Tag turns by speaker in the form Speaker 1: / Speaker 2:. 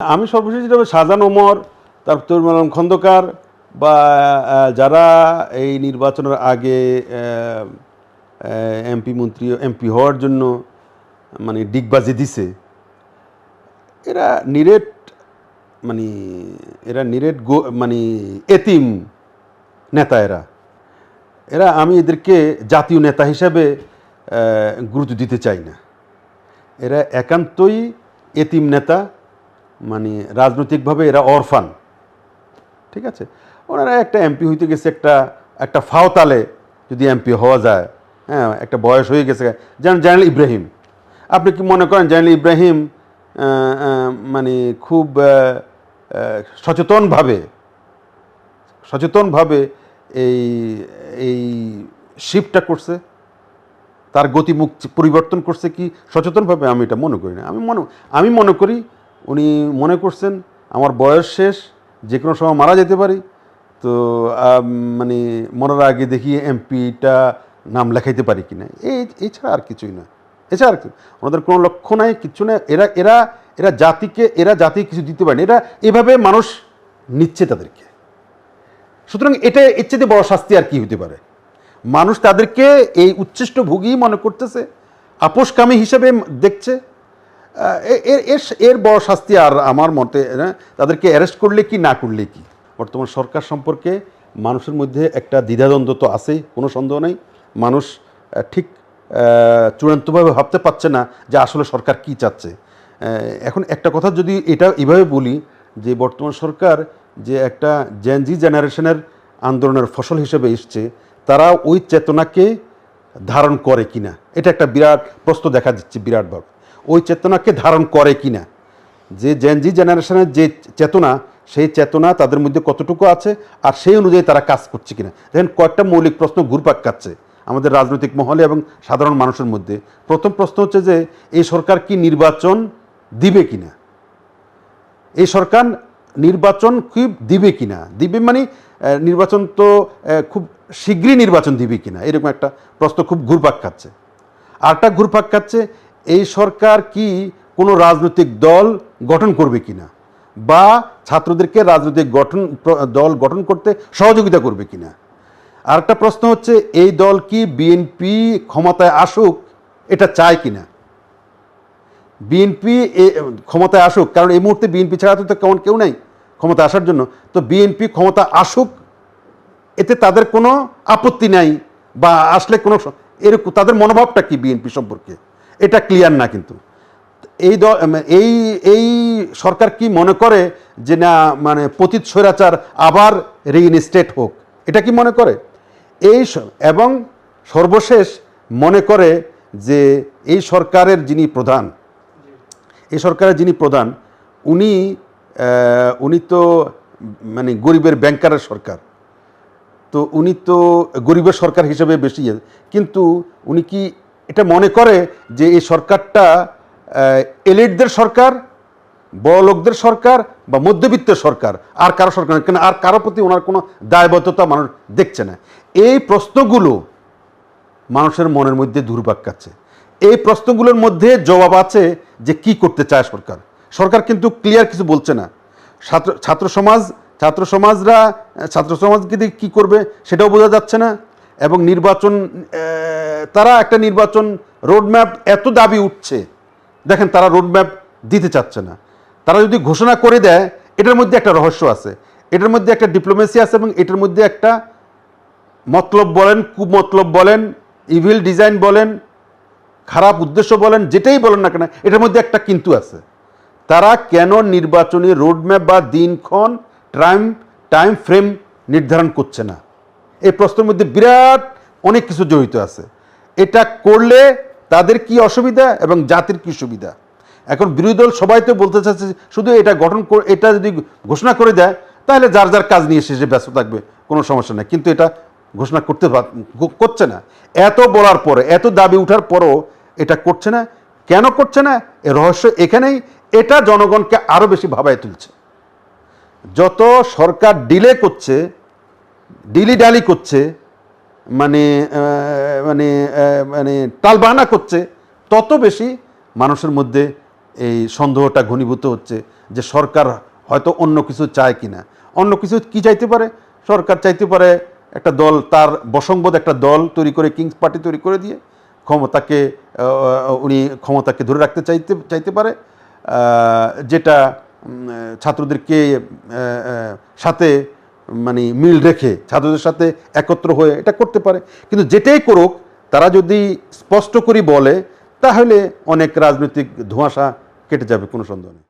Speaker 1: আমি সর্বশেষ যেটা শাহজাহান ওমর, তারপর তরুণ খন্দকার, বা যারা এই নির্বাচনের আগে এমপি মন্ত্রী এমপি হওয়ার জন্য মানে ডিগবাজি দিছে, এরা নিরেট মানে এরা নিরেট গো মানে এতিম নেতা এরা। এরা আমি এদেরকে জাতীয় নেতা হিসাবে গুরুত্ব দিতে চাই না। এরা একান্তই এতিম নেতা মানে রাজনৈতিকভাবে এরা অরফান। ঠিক আছে? ওনারা একটা এমপি হইতে গেছে একটা একটা ফাওতালে যদি এমপি হওয়া যায়। হ্যাঁ একটা বয়স হয়ে গেছে। যেমন জেনারেল ইব্রাহিম। আপনি কি মনে করেন জেনারেল ইব্রাহিম মানে খুব সচেতনভাবে সচেতনভাবে এই এই শিফটটা করছে? তার গতিমুখ পরিবর্তন করছে কি? সচেতনভাবে আমি এটা মনে করি না। আমি মনে আমি মনে করি উনি মনে করছেন আমার বয়স শেষ, যে কোনো সময় মারা যেতে পারি। তো মানে মরার আগে দেখি এমপিটা নাম লেখাইতে পারি কি না এই এছাড়া আর কিছুই না। এছাড়া আর কিছু ওনাদের কোনো লক্ষ্য নাই কিচ্ছু না এরা এরা এরা জাতিকে, এরা জাতি কিছু দিতে পারেনি। এরা এভাবে মানুষ নিচ্ছে তাদেরকে। সুতরাং এটা এর বড় শাস্তি আর কি হতে পারে? মানুষ তাদেরকে এই উচ্ছিষ্ট ভুগি মনে করতেছে, আপোষকামী হিসেবে দেখছে এর এর বড় শাস্তি আর আমার মতে তাদেরকে অ্যারেস্ট করলে কি, না করলে কি? বর্তমান সরকার সম্পর্কে মানুষের মধ্যে একটা দ্বিধাদ্বন্দ্ব তো আছেই, কোনো সন্দেহ নেই। মানুষ ঠিক চূড়ান্তভাবে ভাবতে পারছে না যে আসলে সরকার কি চাচ্ছে। এখন একটা কথা যদি এটা এভাবে বলি যে বর্তমান সরকার যে একটা জেনজি জেনারেশনের আন্দোলনের ফসল হিসেবে এসছে, তারা ওই চেতনাকে ধারণ করে কিনা, এটা একটা বিরাট প্রশ্ন দেখা দিচ্ছে বিরাটভাবে ওই চেতনাকে ধারণ করে কিনা? যে জেনজি জেনারেশনের যে চেতনা, সেই চেতনা তাদের মধ্যে কতটুকু আছে আর সেই অনুযায়ী তারা কাজ করছে কিনা? দেখেন, কয়েকটা মৌলিক প্রশ্ন ঘুরপাক খাচ্ছে আমাদের রাজনৈতিক মহলে এবং সাধারণ মানুষের মধ্যে। প্রথম প্রশ্ন হচ্ছে যে, এই সরকার কি নির্বাচন দিবে কিনা? এই সরকার নির্বাচন খুব দিবে কিনা? দিবে মানে নির্বাচন তো খুব শীঘ্রই নির্বাচন দিবে কিনা? এরকম একটা প্রশ্ন খুব ঘুরপাক খাচ্ছে। আরটা ঘুরপাক খাচ্ছে এই সরকার কি কোনো রাজনৈতিক দল গঠন করবে কিনা? বা ছাত্রদেরকে রাজনৈতিক গঠন, দল গঠন করতে সহযোগিতা করবে কিনা? আরেকটা প্রশ্ন হচ্ছে, এই দল কি বিএনপি ক্ষমতায় আসুক, এটা চায় কিনা? বিএনপি ক্ষমতায় আসুক, কারণ এই মুহূর্তে বিএনপি ছাড়া তো কেমন কেউ নাই ক্ষমতা আসার জন্য। তো বিএনপি ক্ষমতা আসুক, এতে তাদের কোনো আপত্তি নাই, বা আসলে কোনো এরকম, তাদের মনোভাবটা কি বিএনপি সম্পর্কে? এটা ক্লিয়ার না কিন্তু। এই দ এই এই সরকার কি মনে করে যে না মানে পতিত স্বৈরাচার আবার রিইনস্টেট হোক? এটা কি মনে করে? এই এবং সর্বশেষ মনে করে যে এই সরকারের যিনি প্রধান, এই সরকারের যিনি প্রধান, উনি উনি তো মানে গরিবের ব্যাংকারের সরকার। তো উনি তো গরিবের সরকার হিসেবে বেশি ইয়ে। কিন্তু উনি কি এটা মনে করে যে এই সরকারটা এলিটদের সরকার বড় লোকদের সরকার বা মধ্যবিত্তের সরকার। আর কারও সরকার কেন? আর কারও প্রতি ওনার কোনো দায়বদ্ধতা মানুষ দেখছে না। এই প্রশ্নগুলো মানুষের মনের মধ্যে দুর্ভাগ কাচ্ছে এই প্রশ্নগুলোর মধ্যে জবাব আছে যে কি করতে চায় সরকার। সরকার কিন্তু ক্লিয়ার কিছু বলছে না। ছাত্র ছাত্র সমাজ, ছাত্র সমাজরা, ছাত্র সমাজকে দিয়ে কী করবে সেটাও বোঝা যাচ্ছে না। এবং নির্বাচন তারা একটা নির্বাচন রোডম্যাপ এত দাবি উঠছে। দেখেন, তারা রোডম্যাপ দিতে চাচ্ছে না। তারা যদি ঘোষণা করে দেয়, এটার মধ্যে একটা রহস্য আছে। এটার মধ্যে একটা ডিপ্লোমেসি আছে এবং এটার মধ্যে একটা মতলব বলেন, কুমতলব বলেন ইভিল ডিজাইন বলেন, খারাপ উদ্দেশ্য বলেন, যেটাই বলেন না কেন, এটার মধ্যে একটা কিন্তু আছে। তারা কেন নির্বাচনী রোডম্যাপ বা দিনক্ষণ টাইম টাইম ফ্রেম নির্ধারণ করছে না? এই প্রশ্নের মধ্যে বিরাট অনেক কিছু জড়িত আছে। এটা করলে তাদের কি অসুবিধা এবং জাতির কি সুবিধা? এখন বিরোধী দল সবাই তো বলতে চাচ্ছে শুধু এটা গঠন এটা যদি ঘোষণা করে দেয়, তাহলে যার যার কাজ নিয়ে শেষে ব্যস্ত থাকবে, কোনো সমস্যা নেই। কিন্তু এটা ঘোষণা করতে করছে না। এত বলার পরে, এত দাবি উঠার পরও এটা করছে না। কেন করছে না? এ রহস্য এখানেই। এটা জনগণকে আরও বেশি ভাবায় তুলছে। যত সরকার ডিলে করছে ডিলি ডালি করছে মানে মানে মানে টালবাহানা করছে, তত বেশি মানুষের মধ্যে এই সন্দেহটা ঘনীভূত হচ্ছে যে সরকার হয়তো অন্য কিছু চায় কিনা। অন্য কিছু কি চাইতে পারে? সরকার চাইতে পারে একটা দল, তার বসংবোধ একটা দল তৈরি করে, কিংস পার্টি তৈরি করে দিয়ে ক্ষমতাকে উনি ক্ষমতাকে ধরে রাখতে চাইতে চাইতে পারে যেটা ছাত্রদেরকে সাথে মানে মিল রেখে ছাত্রদের সাথে একত্র হয়ে এটা করতে পারে। কিন্তু যেটাই করুক, তারা যদি স্পষ্ট করে বলে, তাহলে অনেক রাজনৈতিক ধোঁয়াশা কেটে যাবে, কোনো সন্দেহ নেই।